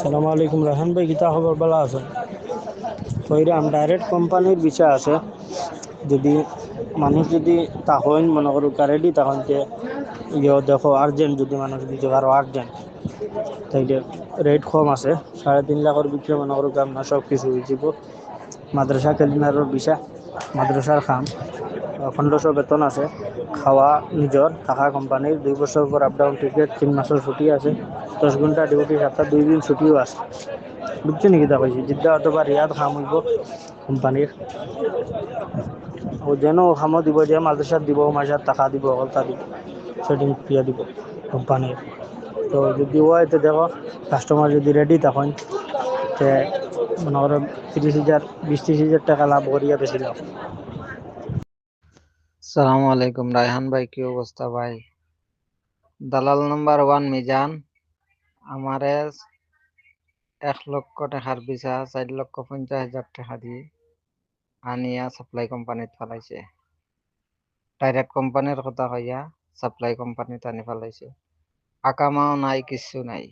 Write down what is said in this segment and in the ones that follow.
সালামু আলাইকুম রাহান ভাই কিতা খবর? ভালো আছে কইরাম ডাইরেক্ট কোম্পানির বিষয় আছে। যদি মানুষ যদি তখন মনে করো রেডি তখন যে ইয়ে দেখো আর্জেন্ট যদি মানুষ দিতে পারো আর্জেন্ট তাইলে রেট কম আছে। সাড়ে তিন লাখের ভিতরে মনে করো আপনার সব কিছু যাব মাদ্রাসা ক্লিনারের বিষয়, মাদ্রাসার খাম। পনেরোশো বেতন আছে। খাওয়া নিজর, থাকা কোম্পানির। দুই বছর পর আপ ডাউন টিকিট তিন মাসের ছুটি আছে। দশ ঘণ্টা ডিউটি সপ্তাহ দুই দিন ছুটিও আছে। বুঝছ নাকি তা কইছি জিদ্দা অথবা রিয়াদ খাম হইব কোম্পানির। ও যেন খামও দিব, যে মাদ্রাসাত দিব মাসার টাকা দিব অকলতা দিব, সেটিং ক্রিয়া দিব কোম্পানির। তো যদি হয় তো দেখো কাস্টমার যদি রেডি তখন মনে করো তিরিশ হাজার, বিশ ত্রিশ হাজার টাকা লাভ করিয়া বেশি লাভ। সালামু আলাইকুম রায়হান ভাই, কি অবস্থা ভাই? দালাল নাম্বার ওয়ান মিজান, আমারে এক লক্ষ টাকার বিছা চার লক্ষ পঞ্চাশ হাজার টাকা দিয়ে আনিয়া সাপ্লাই কোম্পানিত ফেলাইছে। ডাইরেক্ট কোম্পানির কথা কইয়া সাপ্লাই কোম্পানিত আনি ফেলাইছে। আকামাও নাই কিছু নাই।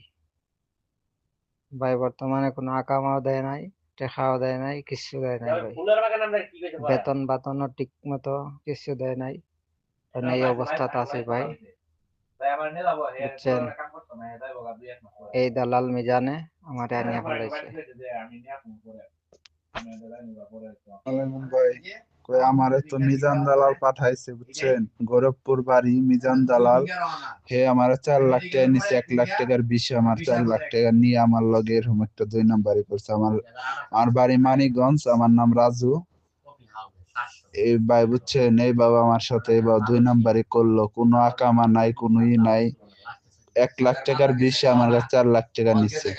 ভাই, বর্তমানে কোনো আকামাও দেয় নাই। টেকাও দেয় নাই কিছু দেয় নাই ভাই। বেতন বাতনও ঠিক মতো কিছু দেয় নাই। মানে এই অবস্থাতে আছে ভাই। বুঝছেন? এই দালাল মিজানে আমার আনিয়া ফেলাইছে আলাইকুম ভাই আমারে তো মিজান দালাল পাঠাইছে, বুঝছেন? গোরখপুর বাড়ি মিজান দালাল। হে আমার চার লাখ টাকা নিচে এক লাখ টাকার বিষয় আমার, চার লাখ টাকা নিয়ে আমার লগে এরকম একটা দুই নাম্বারই করছে। আমার আমার বাড়ি মানিকগঞ্জ, আমার নাম রাজু। এই ভাই, বুঝছেন? এই বাবা আমার সাথে এই বাবা দুই নাম্বারই করল। কোনো আকামা নাই, কোনো ই নাই। এক লাখ টাকার বিষয় আমার কাছে চার লাখ টাকা নিচ্ছে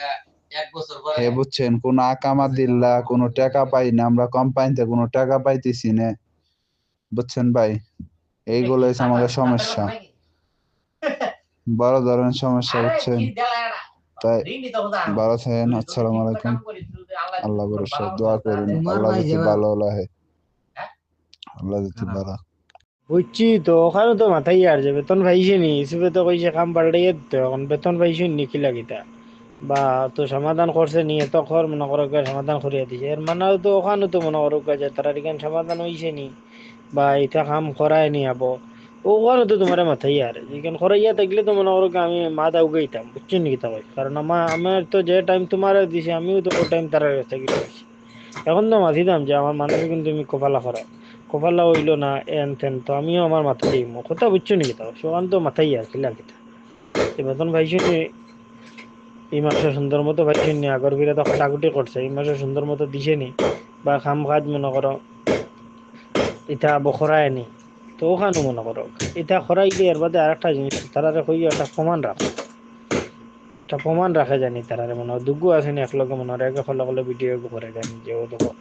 হে বুঝছেন কোন আকামা দিল্লা কোনো টাকা পাই না আমরা কোম্পানিতে কোনো টাকা পাইতেছি না। বুঝছেন ভাই? এইগুলো হচ্ছে আমাদের সমস্যা। বড় ধরনের সমস্যা বুঝছেন? তাই ভালো থাকেন আসসালামু আলাইকুম। আল্লাহ ভরসা দোয়া করুন আল্লাহ যদি ভালো লাগে। আল্লাহ যদি ভালো। বুঝছি তো ওখানে তো মাথায় আর যে বেতন পাইছে নি হিসেবে তো কইছে কাম পাল্টাইয়ে তো এখন বেতন পাইছে নি কি লাগিতা বা তো সমাধান করছে নি এত খর মনে করো কে সমাধান করিয়া দিছে। এর মানে তো ওখানে তো মনে করো যে তারা এখানে সমাধান হইছে নি, বা এটা কাম করায় নি আবো। ওখানে তো তোমার মাথায় আর যেখানে করাইয়া থাকলে তো মনে করো আমি মা দাও গেইতাম বুঝছ নি কিতা কই কারণ আমার আমার তো যে টাইম তোমার দিছে, আমিও তো ও টাইম তারা গেছি এখন তো মাথিতাম যে আমার মানুষ কিন্তু তুমি কপালা করা কপালা হইল না, এন তেন, তো আমিও আমার মাথা দিই কথা বুঝছ নি কিতা সোহান তো মাথায় আর কিলা কিতা বেতন পাইছো নি এই মাসে সুন্দর মতো পাইছো নি আগর বিরে তো কাটাকুটি করছে এই মাসে সুন্দর মতো দিছে নি, বা খাম কাজ মনে করো এটা বখরায় নি তো ওখানে মনে করো এটা খরাই দিয়ে এর বাদে আরেকটা জিনিস তারারে কই একটা প্রমাণ রাখো একটা প্রমাণ রাখে জানি তারারে মনে হয় দুগু আছে নি একলগে মনে হয় একে ফলো করলে ভিডিও করে জানি, যে ও দেখো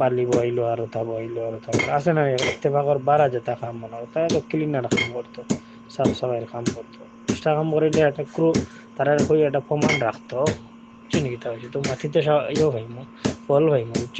বালি বইলো আর তা বইলো আর তা আছে না ইত্তেফাকর বারা যেটা কাম মনে হয় তারা তো ক্লিনার কাম করতো সাফ সাফাইয়ের কাম করতো চেষ্টা কাম করিলে একটা ক্রু তারা কই একটা প্রমাণ রাখতো। চিনি নাকি তা হচ্ছে তো মাটিতে ইয়ে ভাইমো বল ভাইমো বুঝছ?